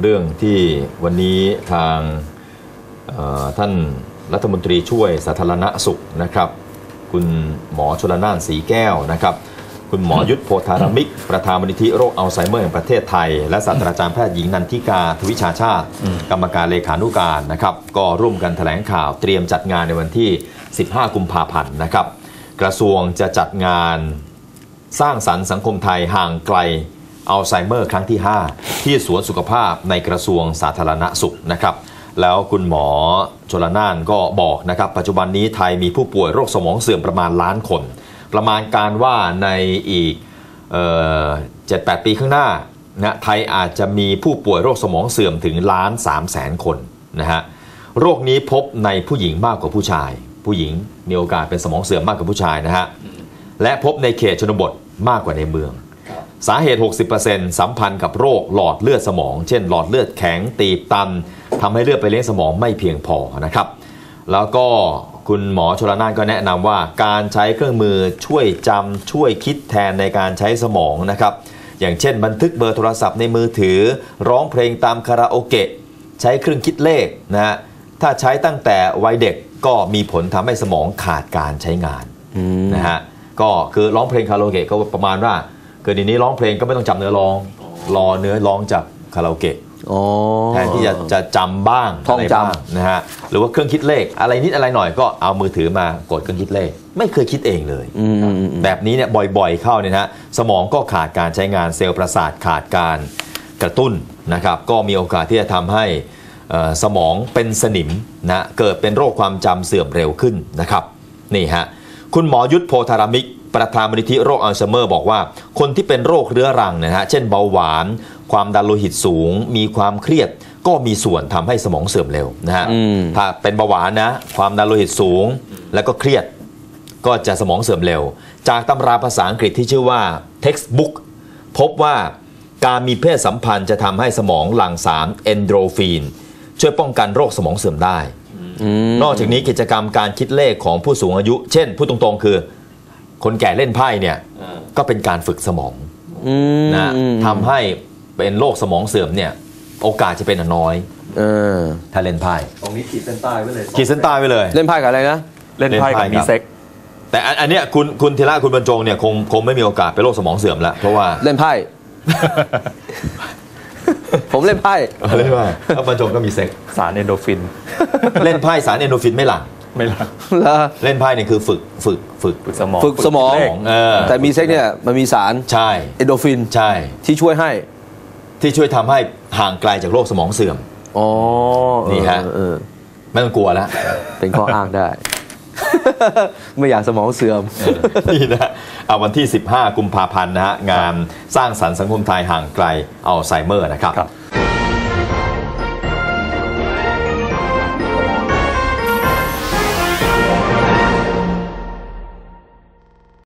เรื่องที่วันนี้ทางเอ่อท่านรัฐมนตรีช่วยสาธารณสุขนะครับ คุณหมอชลนานสีแก้วนะครับ คุณหมอยุทธโพธารมิก ประธานมูลนิธิโรคอัลไซเมอร์แห่งประเทศไทย และศาสตราจารย์แพทย์หญิงนันทิกาทวิชาชาติ กรรมการเลขานุการนะครับ ก็ร่วมกันแถลงข่าวเตรียมจัดงานในวันที่ 15 กุมภาพันธ์นะครับ กระทรวงจะจัดงานสร้างสรรค์สังคมไทยห่างไกล อัลไซเมอร์ครั้งที่ 5 ที่สวนสุขภาพในกระทรวงสาธารณสุขนะครับแล้วคุณหมอชลนานก็บอกนะครับ ปัจจุบันนี้ไทยมีผู้ป่วยโรคสมองเสื่อมประมาณล้านคน ประมาณการว่าในอีกเจ็ดแปดปีข้างหน้านะไทยอาจจะมีผู้ป่วยโรคสมองเสื่อมถึงล้าน3 0 0แสนคนนะฮะโรคนี้พบในผู้หญิงมากกว่าผู้ชาย ผู้หญิงมีโอกาสเป็นสมองเสื่อมมากกว่าผู้ชายนะฮะและพบในเขตชนบทมากกว่าในเมือง สาเหตุ 60%สัมพันธ์กับโรคหลอดเลือดสมอง เช่น หลอดเลือดแข็งตีบตันทำให้เลือดไปเลี้ยงสมองไม่เพียงพอนะครับ แล้วก็คุณหมอชลนานก็แนะนำว่าการใช้เครื่องมือช่วยจำช่วยคิดแทนในการใช้สมองนะครับ อย่างเช่น บันทึกเบอร์โทรศัพท์ในมือถือ ร้องเพลงตามคาราโอเกะใช้เครื่องคิดเลขนะฮะถ้าใช้ตั้งแต่วัยเด็กก็มีผลทำให้สมองขาดการใช้งานนะฮะก็คือร้องเพลงคาราโอเกะก็ประมาณว่า คือเดียวนี้ร้องเพลงก็ไม่ต้องจำเนื้อร้อง รอเนื้อร้องจากคาราโอเกะอ๋อ แทนที่จะจะจำบ้างท่องะไรจำบ้างนะฮะหรือว่าเครื่องคิดเลขอะไรนิดอะไรหน่อยก็เอามือถือมากดเครื่องคิดเลข ไม่เคยคิดเองเลย อืมอืมอืม แบบนี้เนี่ยบ่อยๆเข้าเนี่ยนะฮะสมองก็ขาดการใช้งานเซลล์ประสาทขาดการกระตุ้นนะครับก็มีโอกาสที่จะทำให้เอ่อสมองเป็นสนิมนะเกิดเป็นโรคความจำเสื่อมเร็วขึ้นนะครับนี่ฮะคุณหมอยุทธโพธารามิก ประธานมูลนิธิโรคอัลไซเมอร์บอกว่า คนที่เป็นโรคเรื้อรังเนยนะฮะเช่นเบาหวาน ความดันโลหิตสูง มีความเครียดก็มีส่วนทำให้สมองเสื่อมเร็วนะฮะอืมถ้าเป็นเบาหวานนะความดันโลหิตสูง แล้วก็เครียดก็จะสมองเสื่อมเร็ว จากตำราภาษาอังกฤษที่ชื่อว่า textbook พบว่าการมีเพศสัมพันธ์จะทำให้สมองหลั่งสารเอนโดรฟินช่วยป้องกันโรคสมองเสื่อมได้ นอกจากนี้กิจกรรมการคิดเลขของผู้สูงอายุ เช่นพูดตรงๆ คือ คนแก่เล่นไพ่เนี่ยก็เป็นการฝึกสมองอืมนะทำให้เป็นโรคสมองเสื่อมเนี่ย โอกาสจะเป็นน้อยเออถ้าเล่นไพ่ตรงนี้ขีดเส้นใต้ไว้เลยขีดเส้นใต้ไว้เลย เล่นไพ่กับอะไรนะเล่นไพ่กับมีเซ็กแต่อันอันเนี้ยคุณคุณธีระคุณบรรจงเนี่ยคงคงไม่มีโอกาสเป็นโรคสมองเสื่อมแล้วเพราะว่าเล่นไพ่ผมเล่นไพ่เล่นว่าถ้าบรรจงก็มีเซ็กสารเอนโดรฟิน เล่นไพ่สารเอนโดรฟินไม่หลั่ง ไม่ละเหรอเล่นไพ่เนี่ยคือฝึกฝึกฝึกฝึกสมองฝึกสมองเลขเออแต่มีเซ็กเนี่ยมันมีสารใช่เอนโดรฟินใช่ที่ช่วยให้ ที่ช่วยทำให้ห่างไกลจากโรคสมองเสื่อมอ๋อนี่ฮะเออเออไม่ต้องกลัวแล้วเป็นข้ออ้างได้ ไม่อยากสมองเสื่อมนี่นะเอาวันที่ 15 กุมภาพันธ์นะฮะงานสร้างสรรค์สังคมไทยห่างไกลอัลไซเมอร์นะครับครับ